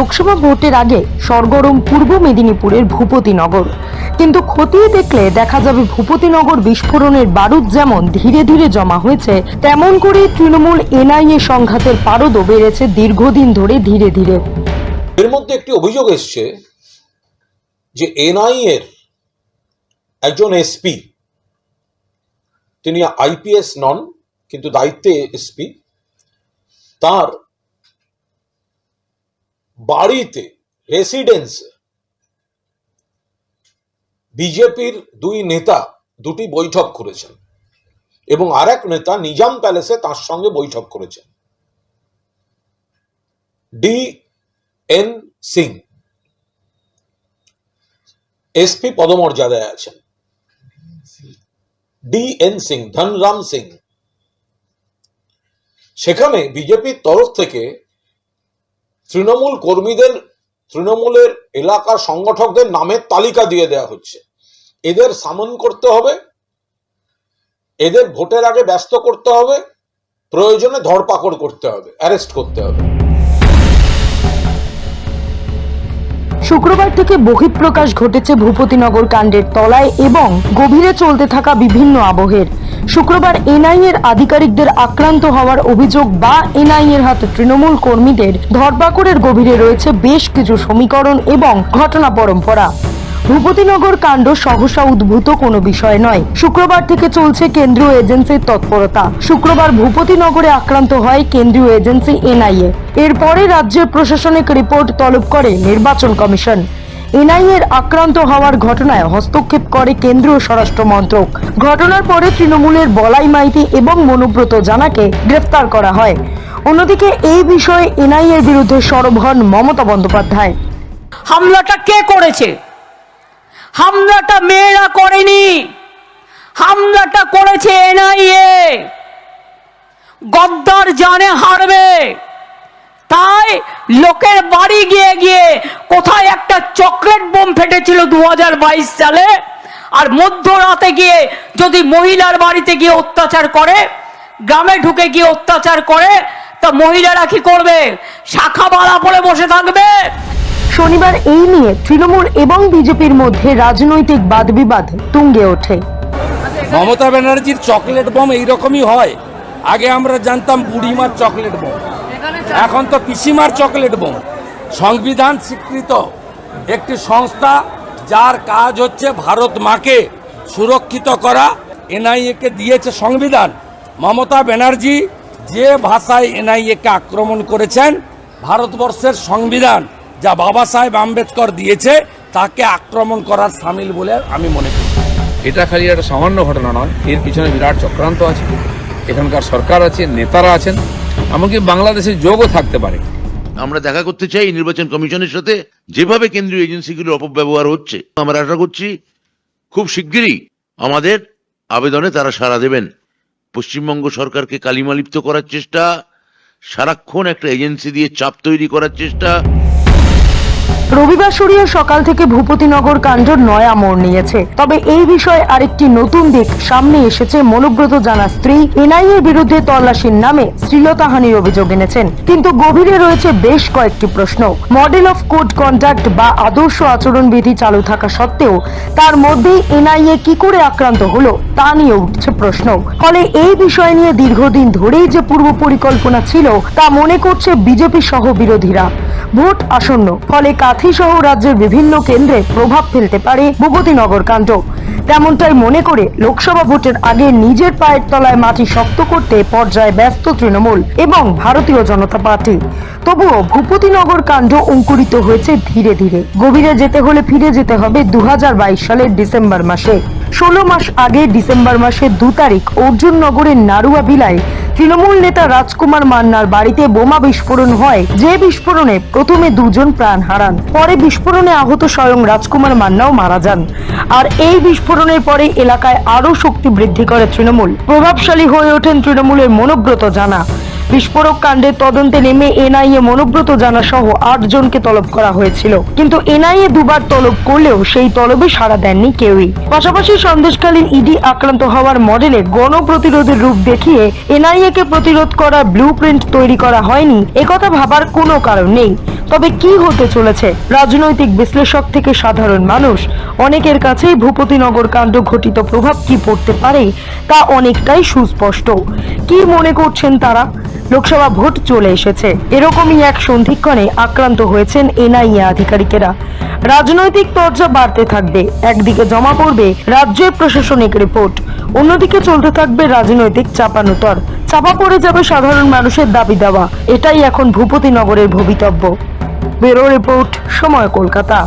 লোকসভা ভোটের আগে সরগরম পূর্ব মেদিনীপুরের ভূপতিনগর কিন্তু খতিয়ে দেখলে দেখা যাবে ভূপতিনগর বিস্ফোরণের বারুদ যেমন ধীরে ধীরে জমা হয়েছে, তেমন করে তৃণমূল এনআইএ সংঘাতের পারদও বেড়েছে দীর্ঘদিন ধরে ধীরে ধীরে। এর মধ্যে একটি অভিযোগ এসছে যে এনআই এর একজন এসপি, তিনি আইপিএস নন, কিন্তু দায়িত্বে এসপি, তার বাড়িতে রেসিডেন্স বিজেপির দুই নেতা দুটি বৈঠক করেছেন এবং আরেক নেতা নিজাম প্যালেসে তার সঙ্গে বৈঠক করেছেন। ডি এন সিং এসপি পদমর্যাদায় আছেন। ডি এন সিং, ধনরাম সিং, সেখানে বিজেপির তরফ থেকে তৃণমূল কর্মীদের, তৃণমূলের এলাকার সংগঠকদের নামের তালিকা দিয়ে দেওয়া হচ্ছে। এদের সামন করতে হবে, এদের ভোটের আগে ব্যস্ত করতে হবে, প্রয়োজনে ধরপাকড় করতে হবে, অ্যারেস্ট করতে হবে। শুক্রবার থেকে বহিঃপ্রকাশ ঘটেছে ভূপতিনগর কাণ্ডের তলায় এবং গভীরে চলতে থাকা বিভিন্ন আবহের। শুক্রবার এনআইএর আধিকারিকদের আক্রান্ত হওয়ার অভিযোগ বা এনআইএর হাতে তৃণমূল কর্মীদের ধরপাকড়ের গভীরে রয়েছে বেশ কিছু সমীকরণ এবং ঘটনা পরম্পরা। ভূপতিনগর কাণ্ড সহসা উদ্ভূত কোনো বিষয় নয়। শুক্রবার থেকে চলছে কেন্দ্রীয় এজেন্সির তৎপরতা। শুক্রবার ভূপতিনগরে আক্রান্ত হয় কেন্দ্রীয় এজেন্সি এনআইএ। এরপরে রাজ্যের প্রশাসনিক রিপোর্ট তলব করে নির্বাচন কমিশন। এনআইএর আক্রান্ত হওয়ার ঘটনায় হস্তক্ষেপ করে কেন্দ্রীয় স্বরাষ্ট্র মন্ত্রক। ঘটনার পরে তৃণমূলের বলাই মাইতি এবং মনুব্রত জানাকে গ্রেফতার করা হয়। অন্যদিকে এই বিষয়ে এনআইএর বিরুদ্ধে সরব হন মমতা বন্দ্যোপাধ্যায়। হামলাটা কে করেছে? হামলাটা মেয়েরা করেনি। হামলাটা করেছে এনআইএ। গদ্দার জানে হারবে। তাই লোকের বাড়ি গিয়ে গিয়ে কোথায় একটা চকলেট বোম ফেটেছিল দু হাজার বাইশ সালে, আর মধ্যরাতে গিয়ে যদি মহিলার বাড়িতে গিয়ে অত্যাচার করে, গ্রামে ঢুকে গিয়ে অত্যাচার করে, তা মহিলারা কি করবে? শাখা বাড়া পরে বসে থাকবে? শনিবার এই নিয়ে তৃণমূল এবং বিজেপির মধ্যে রাজনৈতিক বাদবিবাদ তুঙ্গে ওঠে। মমতা ব্যানার্জির চকলেট বম এইরকমই হয়। আগে আমরা জানতাম বুড়িমার চকলেট বম। এখন তো পিসিমার চকলেট বম। সংবিধান স্বীকৃত একটি সংস্থা যার কাজ হচ্ছে ভারত মাকে সুরক্ষিত করা। এনআইএকে দিয়েছে সংবিধান। মমতা ব্যানার্জি যে ভাষায় এনআইএকে আক্রমণ করেছেন, ভারতবর্ষের সংবিধান যা বাবা সাহেব আম্বেদকর দিয়েছে তাকে আক্রমণ করার সামিল বলে আমি মনে করি। এটা খালি একটা সামান্য ঘটনা নয় এর পিছনে বিরাট চক্রান্ত আছে। এখানকার সরকার আছে নেতারা আছেন এমনকি বাংলাদেশের যোগও থাকতে পারে। আমরা দেখা করতে চাই নির্বাচন কমিশনের সাথে যেভাবে কেন্দ্রীয় এজেন্সিগুলোর অপব্যবহার হচ্ছে। আমরা আশা করছি খুব শিগগিরই আমাদের আবেদনে তারা সাড়া দেবেন। পশ্চিমবঙ্গ সরকারকে কালিমালিপ্ত করার চেষ্টা সারাক্ষণ একটা এজেন্সি দিয়ে চাপ তৈরি করার চেষ্টা রবিবার সরিয়ে সকাল থেকে ভূপতিনগর কাণ্ড নয়া মোড় নিয়েছে। তবে এই বিষয়ে আরেকটি নতুন দিক সামনে এসেছে মনোব্রত জানা স্ত্রী। এনআইএর বিরুদ্ধে তল্লাশির নামে শ্লীলতাহানির অভিযোগ এনেছেন। কিন্তু গভীরে রয়েছে বেশ কয়েকটি প্রশ্ন। মডেল অফ কোড কন্ডাক্ট বা আদর্শ আচরণবিধি চালু থাকা সত্ত্বেও তার মধ্যেই এনআইএ কি করে আক্রান্ত হলো তা নিয়ে উঠছে প্রশ্ন। ফলে এই বিষয় নিয়ে দীর্ঘদিন ধরেই যে পূর্ব পরিকল্পনা ছিল তা মনে করছে বিজেপি সহ বিরোধীরা। ভোট আসন্ন। ফলে কাথি সহ রাজ্যের বিভিন্ন কেন্দ্রে প্রভাব ফেলতে পারে ভূপতিনগর কাণ্ড। তেমনটাই মনে করে লোকসভা ভোটের আগে নিজের পায়ের তলায় মাটি শক্ত করতে পর্যায়ে ব্যস্ত তৃণমূল এবং ভারতীয় জনতা পার্টি। তবুও ভূপতিনগর কাণ্ড অঙ্কুরিত হয়েছে ধীরে ধীরে। গভীরে যেতে হলে ফিরে যেতে হবে দু হাজার বাইশ সালের ডিসেম্বর মাসে। ষোলো মাস আগে ডিসেম্বর মাসের দু তারিখ অর্জুননগরের নারুয়া ভিলায় তৃণমূল নেতা রাজকুমার মান্নার বাড়িতে বোমা বিস্ফোরণ হয়। যে বিস্ফোরণে প্রথমে দুজন প্রাণ হারান, পরে বিস্ফোরণে আহত স্বয়ং রাজকুমার মান্নাও মারা যান। আর এই বিস্ফোরণের পরে এলাকায় আরও শক্তি বৃদ্ধি করে তৃণমূল। প্রভাবশালী হয়ে ওঠেন তৃণমূলের মনোব্রত জানা। বিস্ফোরক কাণ্ডের তদন্তে নেমে এনআইএ মনোব্রত জানা সহ আট জনকে তলব করা হয়েছিল। কিন্তু এনআইএ দুবার তলব করলেও সেই তলবে সাড়া দেননি কেউই। পাশাপাশি সন্দেশকালীন ইডি আক্রান্ত হওয়ার মডেলে গণপ্রতিরোধের রূপ দেখিয়ে এনআইএ কে প্রতিরোধ করার ব্লু তৈরি করা হয়নি, একথা ভাবার কোনো কারণ নেই। তবে কি হতে চলেছে? রাজনৈতিক বিশ্লেষক থেকে সাধারণ মানুষ, অনেকের কাছেই ভূপতিনগর কাণ্ড ঘটিত প্রভাব কি পড়তে পারে তা অনেকটাই সুস্পষ্ট। কি মনে করছেন তারা? লোকসভা ভোট চলে এসেছে। এরকমই এক সন্ধিক্ষণে আক্রান্ত হয়েছেন এনআইএ আধিকারিকেরা। রাজনৈতিক তর্জা বাড়তে থাকবে। একদিকে জমা পড়বে রাজ্যের প্রশাসনিক রিপোর্ট। অন্যদিকে চলতে থাকবে রাজনৈতিক চাপানোতর। চাপা পড়ে যাবে সাধারণ মানুষের দাবি দেওয়া। এটাই এখন ভূপতিনগরের ভবিতব্য। ব্যুরো রিপোর্ট, সময় কলকাতা।